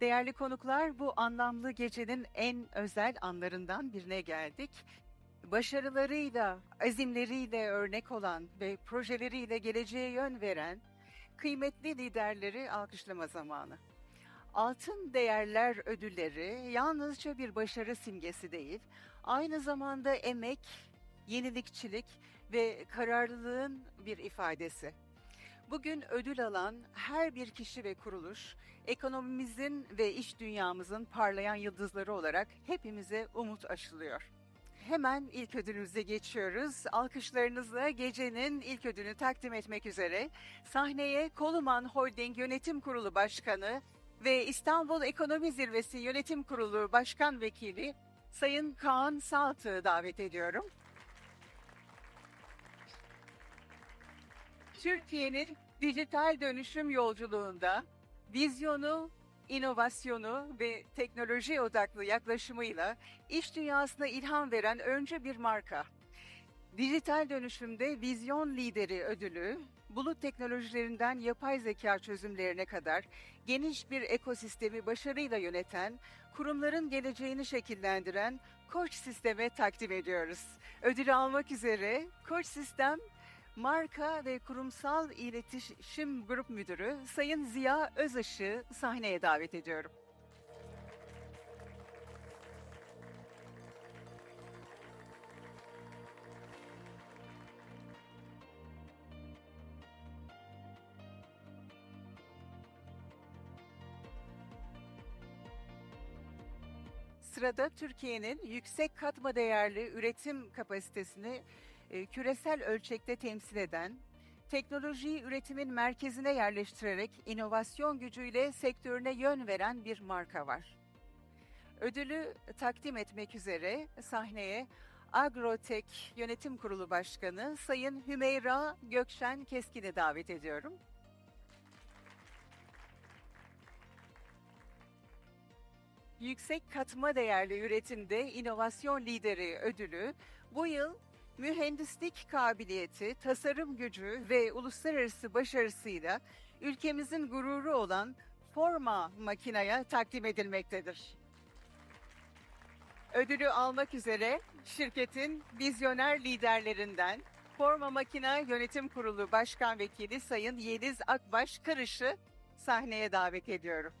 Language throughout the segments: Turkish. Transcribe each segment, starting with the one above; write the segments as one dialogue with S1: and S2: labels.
S1: Değerli konuklar, bu anlamlı gecenin en özel anlarından birine geldik. Başarılarıyla, azimleriyle örnek olan ve projeleriyle geleceğe yön veren kıymetli liderleri alkışlama zamanı. Altın Değerler Ödülleri yalnızca bir başarı simgesi değil, aynı zamanda emek, yenilikçilik ve kararlılığın bir ifadesi. Bugün ödül alan her bir kişi ve kuruluş, ekonomimizin ve iş dünyamızın parlayan yıldızları olarak hepimize umut aşılıyor. Hemen ilk ödülümüze geçiyoruz. Alkışlarınızla gecenin ilk ödülünü takdim etmek üzere sahneye Koluman Holding Yönetim Kurulu Başkanı ve İstanbul Ekonomi Zirvesi Yönetim Kurulu Başkan Vekili Sayın Kaan Saltı'yı davet ediyorum. Türkiye'nin dijital dönüşüm yolculuğunda vizyonu, inovasyonu ve teknoloji odaklı yaklaşımıyla iş dünyasına ilham veren önce bir marka. Dijital dönüşümde vizyon lideri ödülü, bulut teknolojilerinden yapay zeka çözümlerine kadar geniş bir ekosistemi başarıyla yöneten, kurumların geleceğini şekillendiren Koç Sistem'e takdim ediyoruz. Ödülü almak üzere Koç Sistem Marka ve Kurumsal İletişim Grup Müdürü Sayın Ziya Özışık'ı sahneye davet ediyorum. Sırada Türkiye'nin yüksek katma değerli üretim kapasitesini e, küresel ölçekte temsil eden, teknolojiyi üretimin merkezine yerleştirerek inovasyon gücüyle sektörüne yön veren bir marka var. Ödülü takdim etmek üzere sahneye Agrotek Yönetim Kurulu Başkanı Sayın Hümeyra Gökşen Keskin'i davet ediyorum. Yüksek katma değerli üretimde inovasyon lideri ödülü bu yıl mühendislik kabiliyeti, tasarım gücü ve uluslararası başarısıyla ülkemizin gururu olan Forma makinaya takdim edilmektedir. Ödülü almak üzere şirketin vizyoner liderlerinden Forma Makina Yönetim Kurulu Başkan Vekili Sayın Yeliz Akbaş Karış'ı sahneye davet ediyorum.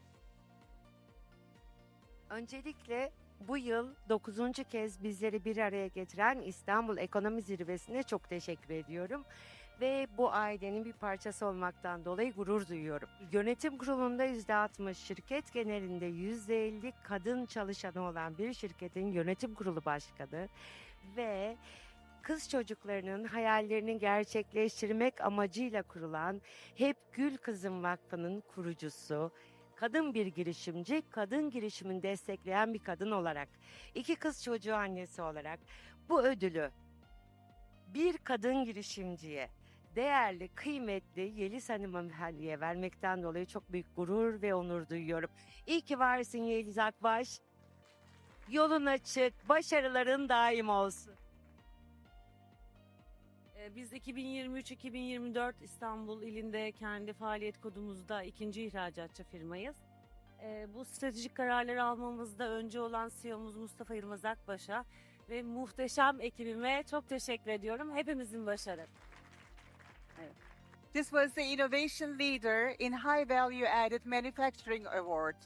S2: Öncelikle bu yıl 9. kez bizleri bir araya getiren İstanbul Ekonomi Zirvesi'ne çok teşekkür ediyorum. Ve bu ailenin bir parçası olmaktan dolayı gurur duyuyorum. Yönetim kurulunda %60, şirket genelinde %50 kadın çalışanı olan bir şirketin yönetim kurulu başkanı ve kız çocuklarının hayallerini gerçekleştirmek amacıyla kurulan Hep Gül Kızım Vakfı'nın kurucusu, kadın bir girişimci, kadın girişimini destekleyen bir kadın olarak, iki kız çocuğu annesi olarak bu ödülü bir kadın girişimciye, değerli, kıymetli Yeliz Hanımefendi'ye vermekten dolayı çok büyük gurur ve onur duyuyorum. İyi ki varsın Yeliz Akbaş. Yolun açık, başarıların daim olsun.
S3: Ee, Biz 2023-2024 İstanbul ilinde kendi faaliyet kodumuzda ikinci ihracatçı firmayız. Ee, Bu stratejik kararları almamızda önce olan CEO'muz Mustafa Yılmaz Akbaş'a ve muhteşem ekibime çok teşekkür ediyorum. Hepimizin başarı.
S1: This was the Innovation Leader in High Value Added Manufacturing Award,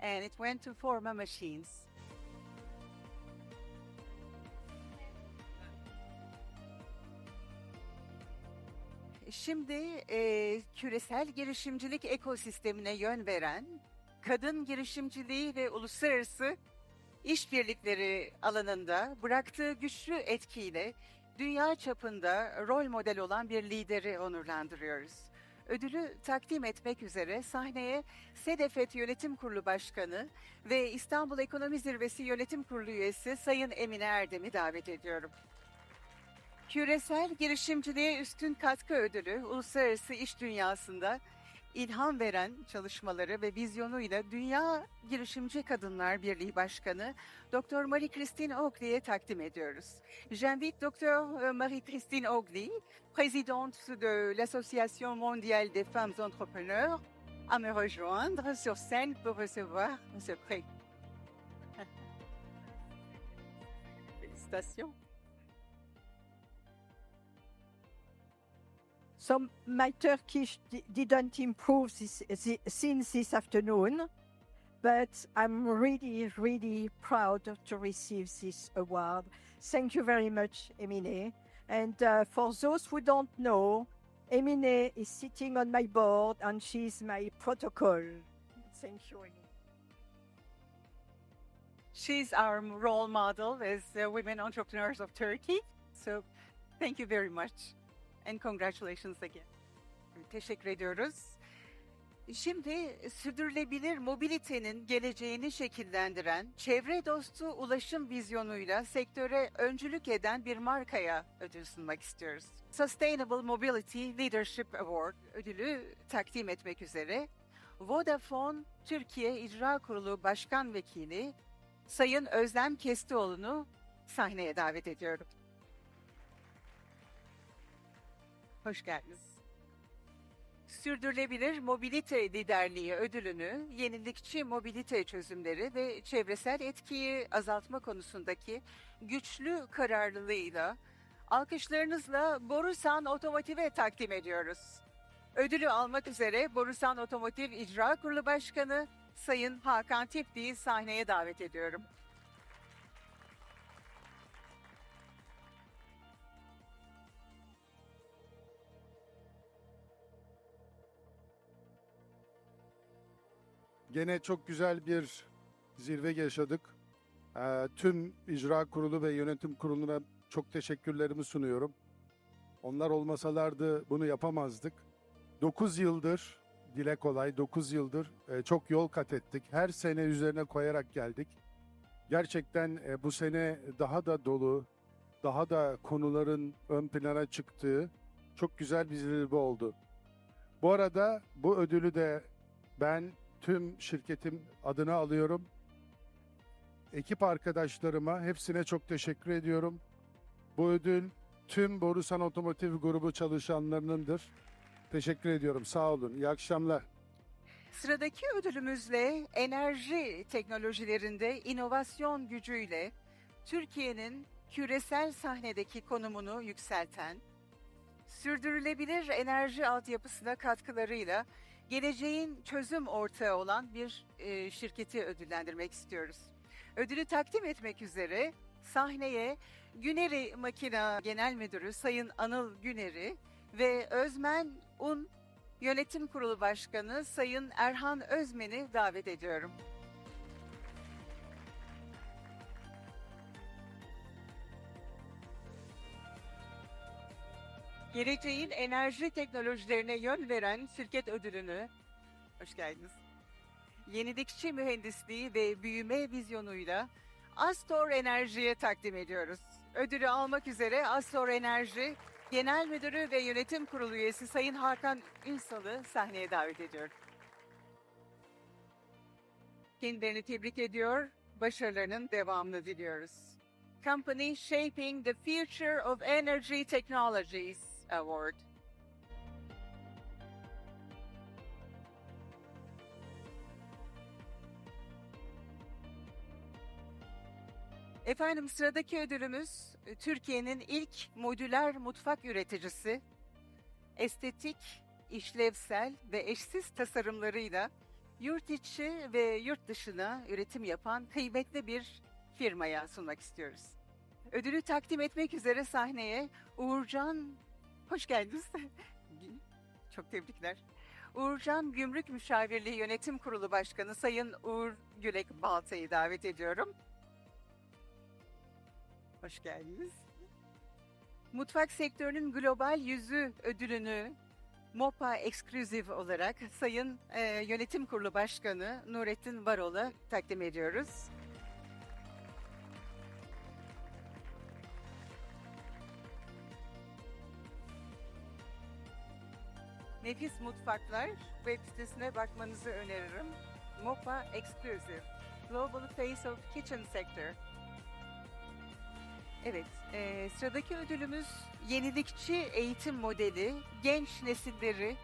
S1: and it went to Forma Machines. Şimdi e, küresel girişimcilik ekosistemine yön veren, kadın girişimciliği ve uluslararası işbirlikleri alanında bıraktığı güçlü etkiyle dünya çapında rol model olan bir lideri onurlandırıyoruz. Ödülü takdim etmek üzere sahneye SEDEFET Yönetim Kurulu Başkanı ve İstanbul Ekonomi Zirvesi Yönetim Kurulu üyesi Sayın Emine Erdem'i davet ediyorum. Küresel girişimciliğe üstün katkı ödülü uluslararası iş dünyasında ilham veren çalışmaları ve vizyonuyla Dünya Girişimci Kadınlar Birliği Başkanı Dr. Marie-Christine Oakley'e takdim ediyoruz. J'invite Dr. Marie-Christine Oakley, présidente de l'Association mondiale des femmes entrepreneurs, à me rejoindre sur scène pour recevoir ce prix. Félicitations.
S4: So my Turkish di- didn't improve this, thi- since this afternoon, but I'm really, really proud to receive this award. Thank you very much, Emine. And uh, for those who don't know, Emine is sitting on my board and she's my protocol. Thank you, Emine.
S1: She's our role model as uh, women entrepreneurs of Turkey. So thank you very much and congratulations again. Teşekkür ediyoruz. Şimdi sürdürülebilir mobilitenin geleceğini şekillendiren, çevre dostu ulaşım vizyonuyla sektöre öncülük eden bir markaya ödül sunmak istiyoruz. Sustainable Mobility Leadership Award ödülü takdim etmek üzere Vodafone Türkiye İcra Kurulu Başkan Vekili Sayın Özlem Kestioğlu'nu sahneye davet ediyorum. Hoş geldiniz. Sürdürülebilir Mobilite Liderliği ödülünü yenilikçi mobilite çözümleri ve çevresel etkiyi azaltma konusundaki güçlü kararlılığıyla alkışlarınızla Borusan Otomotiv'e takdim ediyoruz. Ödülü almak üzere Borusan Otomotiv İcra Kurulu Başkanı Sayın Hakan Tipti'yi sahneye davet ediyorum.
S5: Gene çok güzel bir zirve yaşadık. Ee, tüm icra kurulu ve yönetim kuruluna çok teşekkürlerimi sunuyorum. Onlar olmasalardı bunu yapamazdık. 9 yıldır, dile kolay 9 yıldır e, çok yol kat ettik. Her sene üzerine koyarak geldik. Gerçekten e, bu sene daha da dolu, daha da konuların ön plana çıktığı çok güzel bir zirve oldu. Bu arada bu ödülü de ben tüm şirketim adına alıyorum. Ekip arkadaşlarıma hepsine çok teşekkür ediyorum. Bu ödül tüm Borusan Otomotiv grubu çalışanlarınındır. Teşekkür ediyorum. Sağ olun. İyi akşamlar.
S1: Sıradaki ödülümüzle enerji teknolojilerinde inovasyon gücüyle Türkiye'nin küresel sahnedeki konumunu yükselten, sürdürülebilir enerji altyapısına katkılarıyla geleceğin çözüm ortağı olan bir e, şirketi ödüllendirmek istiyoruz. Ödülü takdim etmek üzere sahneye Güneri Makina Genel Müdürü Sayın Anıl Güneri ve Özmen Un Yönetim Kurulu Başkanı Sayın Erhan Özmen'i davet ediyorum. Geleceğin enerji teknolojilerine yön veren şirket ödülünü, hoş geldiniz. Yenilikçi mühendisliği ve büyüme vizyonuyla Astor Enerji'ye takdim ediyoruz. Ödülü almak üzere Astor Enerji Genel Müdürü ve Yönetim Kurulu üyesi Sayın Hakan Ünsal'ı sahneye davet ediyorum. Kendilerini tebrik ediyor, başarılarının devamını diliyoruz. Company Shaping the Future of Energy Technologies Award. Efendim sıradaki ödülümüz e, Türkiye'nin ilk modüler mutfak üreticisi. Estetik, işlevsel ve eşsiz tasarımlarıyla yurt içi ve yurt dışına üretim yapan kıymetli bir firmaya sunmak istiyoruz. Ödülü takdim etmek üzere sahneye Uğurcan, hoş geldiniz. Çok tebrikler. Uğurcan Gümrük Müşavirliği Yönetim Kurulu Başkanı Sayın Uğur Gülek Balta'yı davet ediyorum. Hoş geldiniz. Mutfak sektörünün global yüzü ödülünü MOPA Exclusive olarak Sayın e, Yönetim Kurulu Başkanı Nurettin Varol'a takdim ediyoruz. Nefis Mutfaklar web sitesine bakmanızı öneririm. MOPA Exclusive, Global Face of Kitchen Sector. Evet, eee, sıradaki ödülümüz yenilikçi eğitim modeli, genç nesilleri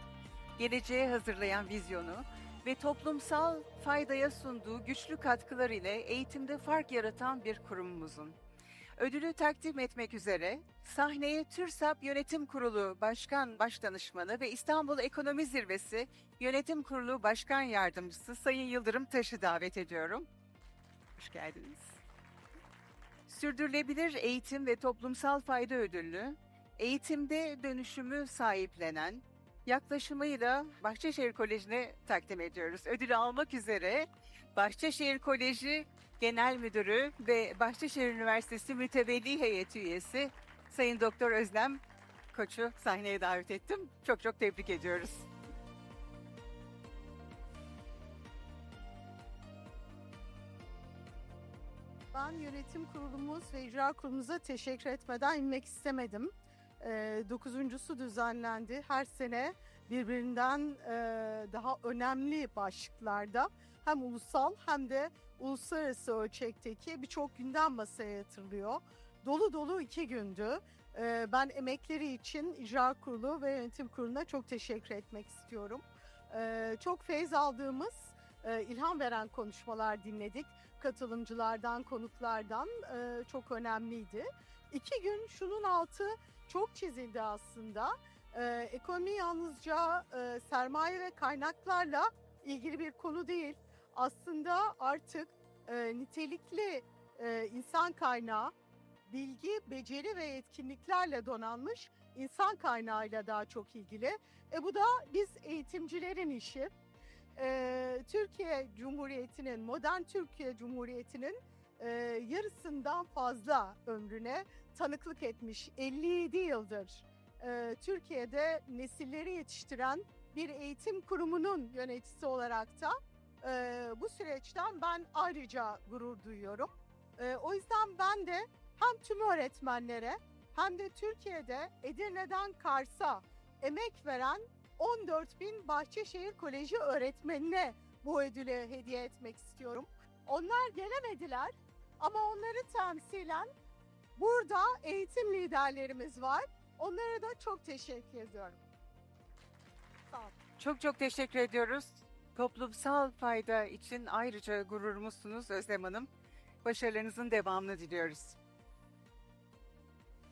S1: geleceğe hazırlayan vizyonu ve toplumsal faydaya sunduğu güçlü katkılar ile eğitimde fark yaratan bir kurumumuzun. Ödülü takdim etmek üzere sahneye TÜRSAP Yönetim Kurulu Başkan Başdanışmanı ve İstanbul Ekonomi Zirvesi Yönetim Kurulu Başkan Yardımcısı Sayın Yıldırım Taş'ı davet ediyorum. Hoş geldiniz. Sürdürülebilir Eğitim ve Toplumsal Fayda Ödüllü, eğitimde dönüşümü sahiplenen yaklaşımıyla Bahçeşehir Koleji'ne takdim ediyoruz. Ödülü almak üzere Bahçeşehir Koleji Genel Müdürü ve Bahçeşehir Üniversitesi Mütevelli Heyeti Üyesi Sayın Doktor Özlem Koç'u sahneye davet ettim. Çok çok tebrik ediyoruz.
S6: Ben yönetim kurulumuz ve icra kurulumuza teşekkür etmeden inmek istemedim. Ee, dokuzuncusu düzenlendi. Her sene birbirinden e, daha önemli başlıklarda hem ulusal hem de uluslararası ölçekteki birçok gündem masaya yatırılıyor. Dolu dolu iki gündü. Ee, ben emekleri için icra kurulu ve yönetim kuruluna çok teşekkür etmek istiyorum. Ee, çok feyz aldığımız, e, ilham veren konuşmalar dinledik katılımcılardan, konuklardan e, çok önemliydi. İki gün şunun altı çok çizildi aslında. E, ekonomi yalnızca e, sermaye ve kaynaklarla ilgili bir konu değil. Aslında artık e, nitelikli e, insan kaynağı, bilgi, beceri ve yetkinliklerle donanmış insan kaynağıyla daha çok ilgili. E bu da biz eğitimcilerin işi. Ee, Türkiye Cumhuriyeti'nin, modern Türkiye Cumhuriyeti'nin e, yarısından fazla ömrüne tanıklık etmiş 57 yıldır e, Türkiye'de nesilleri yetiştiren bir eğitim kurumunun yöneticisi olarak da e, bu süreçten ben ayrıca gurur duyuyorum. E, o yüzden ben de hem tüm öğretmenlere hem de Türkiye'de Edirne'den Kars'a emek veren 14 bin Bahçeşehir Koleji öğretmenine bu ödülü hediye etmek istiyorum. Onlar gelemediler ama onları temsilen burada eğitim liderlerimiz var. Onlara da çok teşekkür ediyorum. Sağ olun.
S1: Çok çok teşekkür ediyoruz. Toplumsal fayda için ayrıca gururumuzsunuz Özlem Hanım. Başarılarınızın devamını diliyoruz.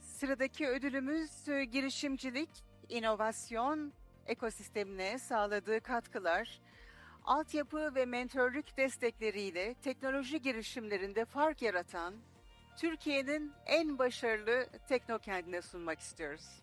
S1: Sıradaki ödülümüz e, girişimcilik, inovasyon ekosistemine sağladığı katkılar, altyapı ve mentörlük destekleriyle teknoloji girişimlerinde fark yaratan Türkiye'nin en başarılı teknokentine sunmak istiyoruz.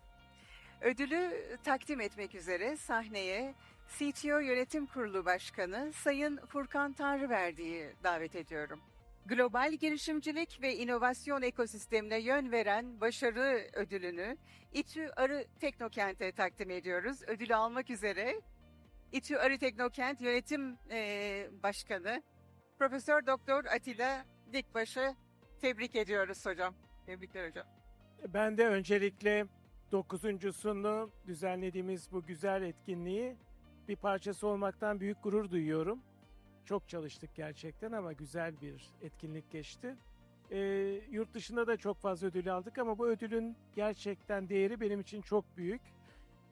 S1: Ödülü takdim etmek üzere sahneye CTO Yönetim Kurulu Başkanı Sayın Furkan Tanrıverdi'yi davet ediyorum. Global girişimcilik ve inovasyon ekosistemine yön veren başarı ödülünü İTÜ Arı Teknokent'e takdim ediyoruz. Ödülü almak üzere İTÜ Arı Teknokent Yönetim eee, Başkanı Profesör Doktor Atilla Dikbaş'ı tebrik ediyoruz hocam. Tebrikler hocam.
S7: Ben de öncelikle dokuzuncusunu düzenlediğimiz bu güzel etkinliği bir parçası olmaktan büyük gurur duyuyorum. Çok çalıştık gerçekten ama güzel bir etkinlik geçti. Ee, yurt dışında da çok fazla ödül aldık ama bu ödülün gerçekten değeri benim için çok büyük.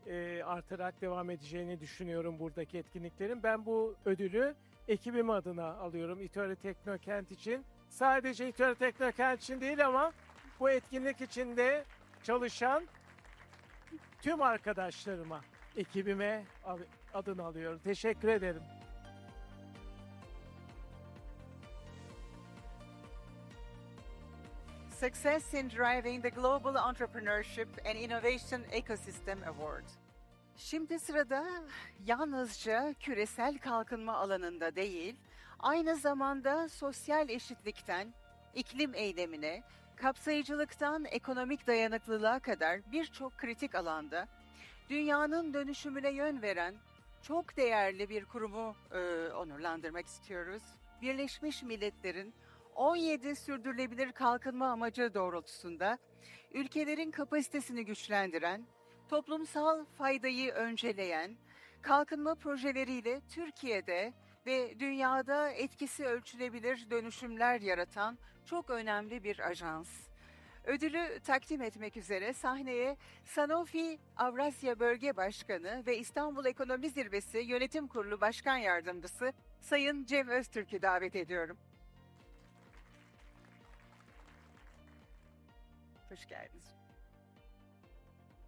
S7: Ee, artarak devam edeceğini düşünüyorum buradaki etkinliklerin. Ben bu ödülü ekibim adına alıyorum İTÜ Teknokent için. Sadece İTÜ Teknokent için değil ama bu etkinlik içinde çalışan tüm arkadaşlarıma, ekibime adını alıyorum. Teşekkür ederim.
S1: Success in Driving the Global Entrepreneurship and Innovation Ecosystem Award. Şimdi sırada yalnızca küresel kalkınma alanında değil, aynı zamanda sosyal eşitlikten iklim eylemine, kapsayıcılıktan ekonomik dayanıklılığa kadar birçok kritik alanda dünyanın dönüşümüne yön veren çok değerli bir kurumu e, onurlandırmak istiyoruz. Birleşmiş Milletler'in 17 sürdürülebilir kalkınma amacı doğrultusunda ülkelerin kapasitesini güçlendiren, toplumsal faydayı önceleyen, kalkınma projeleriyle Türkiye'de ve dünyada etkisi ölçülebilir dönüşümler yaratan çok önemli bir ajans. Ödülü takdim etmek üzere sahneye Sanofi Avrasya Bölge Başkanı ve İstanbul Ekonomi Zirvesi Yönetim Kurulu Başkan Yardımcısı Sayın Cem Öztürk'ü davet ediyorum. Hoş geldiniz.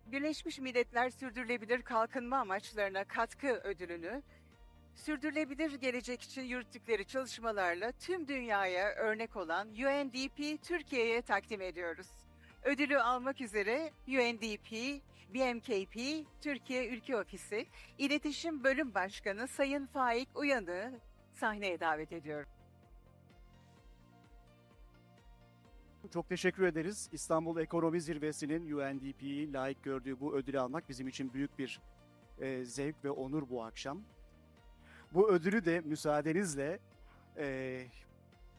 S1: Birleşmiş Milletler Sürdürülebilir Kalkınma Amaçlarına Katkı Ödülünü, sürdürülebilir gelecek için yürüttükleri çalışmalarla tüm dünyaya örnek olan UNDP Türkiye'ye takdim ediyoruz. Ödülü almak üzere UNDP, BMKP, Türkiye Ülke Ofisi, İletişim Bölüm Başkanı Sayın Faik Uyan'ı sahneye davet ediyorum.
S8: Çok teşekkür ederiz. İstanbul Ekonomi Zirvesi'nin UNDP'yi layık gördüğü bu ödülü almak bizim için büyük bir e, zevk ve onur bu akşam. Bu ödülü de müsaadenizle e,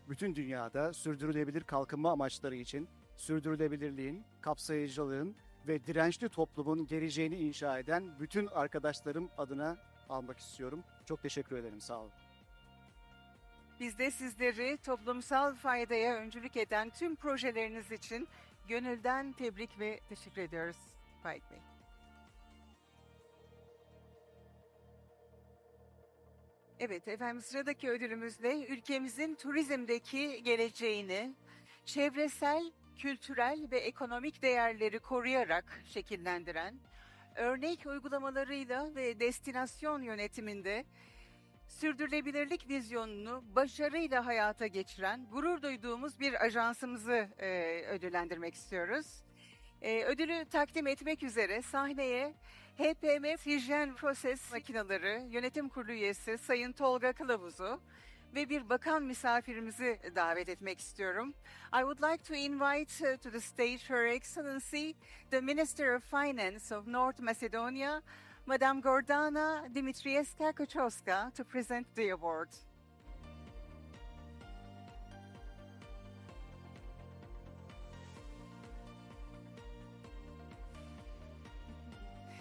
S8: bütün dünyada sürdürülebilir kalkınma amaçları için sürdürülebilirliğin, kapsayıcılığın ve dirençli toplumun geleceğini inşa eden bütün arkadaşlarım adına almak istiyorum. Çok teşekkür ederim. Sağ olun.
S1: Biz de sizleri toplumsal faydaya öncülük eden tüm projeleriniz için gönülden tebrik ve teşekkür ediyoruz Faik Bey. Evet efendim sıradaki ödülümüzle ülkemizin turizmdeki geleceğini çevresel, kültürel ve ekonomik değerleri koruyarak şekillendiren, örnek uygulamalarıyla ve destinasyon yönetiminde sürdürülebilirlik vizyonunu başarıyla hayata geçiren gurur duyduğumuz bir ajansımızı e, ödüllendirmek istiyoruz. E, ödülü takdim etmek üzere sahneye HPM Hijyen Proses Makineleri Yönetim Kurulu üyesi Sayın Tolga Kılavuz'u ve bir bakan misafirimizi davet etmek istiyorum. I would like to invite uh, to the stage Her Excellency, the Minister of Finance of North Macedonia, Madame Gordana Dimitrievska Kochowska to present the award.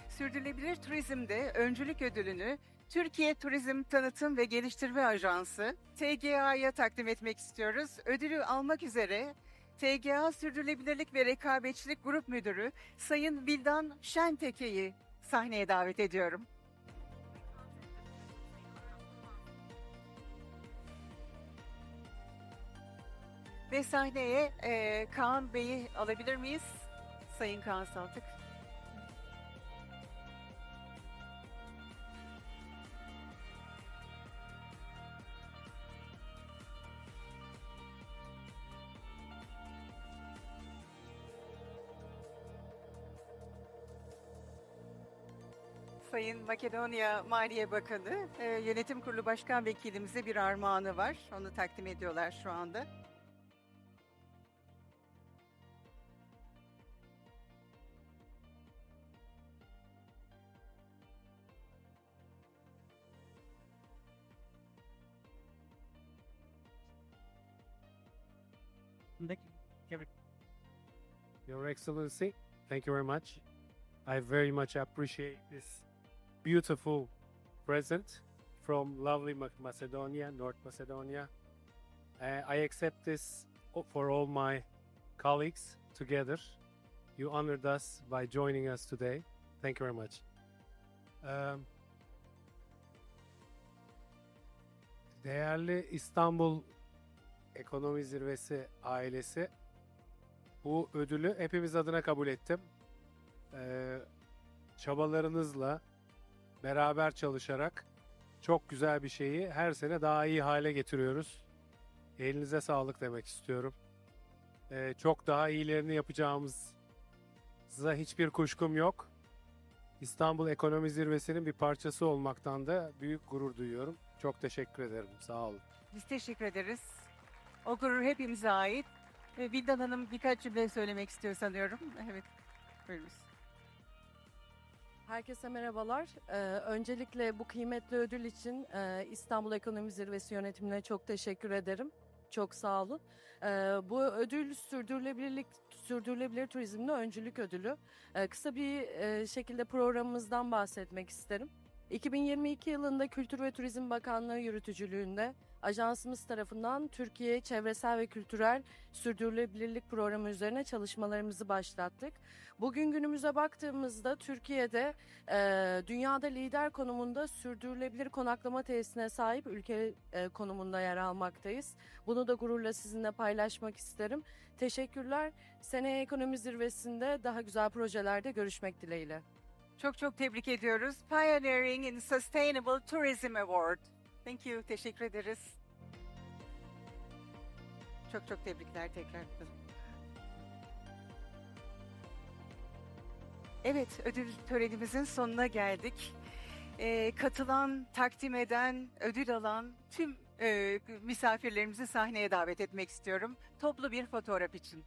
S1: Sürdürülebilir turizmde öncülük ödülünü Türkiye Turizm Tanıtım ve Geliştirme Ajansı TGA'ya takdim etmek istiyoruz. Ödülü almak üzere TGA Sürdürülebilirlik ve Rekabetçilik Grup Müdürü Sayın Bildan Şenteke'yi sahneye davet ediyorum. Ve sahneye eee, Kaan Bey'i alabilir miyiz? Sayın Kaan Saltık. Sayın Makedonya Maliye Bakanı, e, Yönetim Kurulu Başkan Vekilimize bir armağanı var. Onu takdim ediyorlar şu anda.
S9: Your Excellency, thank you very much. I very much appreciate this beautiful present from lovely Mac- Macedonia, North Macedonia. Uh, I accept this for all my colleagues together. You honored us by joining us today. Thank you very much. Um, değerli İstanbul Ekonomi Zirvesi ailesi, bu ödülü hepimiz adına kabul ettim. Ee, çabalarınızla beraber çalışarak çok güzel bir şeyi her sene daha iyi hale getiriyoruz. Elinize sağlık demek istiyorum. Ee, çok daha iyilerini yapacağımıza hiçbir kuşkum yok. İstanbul Ekonomi Zirvesi'nin bir parçası olmaktan da büyük gurur duyuyorum. Çok teşekkür ederim. Sağ olun.
S1: Biz teşekkür ederiz. O gurur hepimize ait. Ve Vildan Hanım birkaç cümle söylemek istiyor sanıyorum. Evet, buyurunuz.
S10: Herkese merhabalar. Ee, öncelikle bu kıymetli ödül için e, İstanbul Ekonomi Zirvesi yönetimine çok teşekkür ederim. Çok sağ olun. Ee, bu ödül sürdürülebilirlik sürdürülebilir turizmde öncülük ödülü. Ee, kısa bir e, şekilde programımızdan bahsetmek isterim. 2022 yılında Kültür ve Turizm Bakanlığı yürütücülüğünde ajansımız tarafından Türkiye Çevresel ve Kültürel Sürdürülebilirlik Programı üzerine çalışmalarımızı başlattık. Bugün günümüze baktığımızda Türkiye'de e, dünyada lider konumunda sürdürülebilir konaklama tesisine sahip ülke e, konumunda yer almaktayız. Bunu da gururla sizinle paylaşmak isterim. Teşekkürler. Seneye ekonomi zirvesinde daha güzel projelerde görüşmek dileğiyle.
S1: Çok çok tebrik ediyoruz. Pioneering in Sustainable Tourism Award. Thank you. Teşekkür ederiz. Çok çok tebrikler tekrar. Evet, ödül törenimizin sonuna geldik. Ee, katılan, takdim eden, ödül alan tüm e, misafirlerimizi sahneye davet etmek istiyorum. Toplu bir fotoğraf için.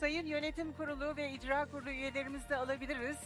S1: Sayın Yönetim Kurulu ve İcra Kurulu üyelerimizi de alabiliriz.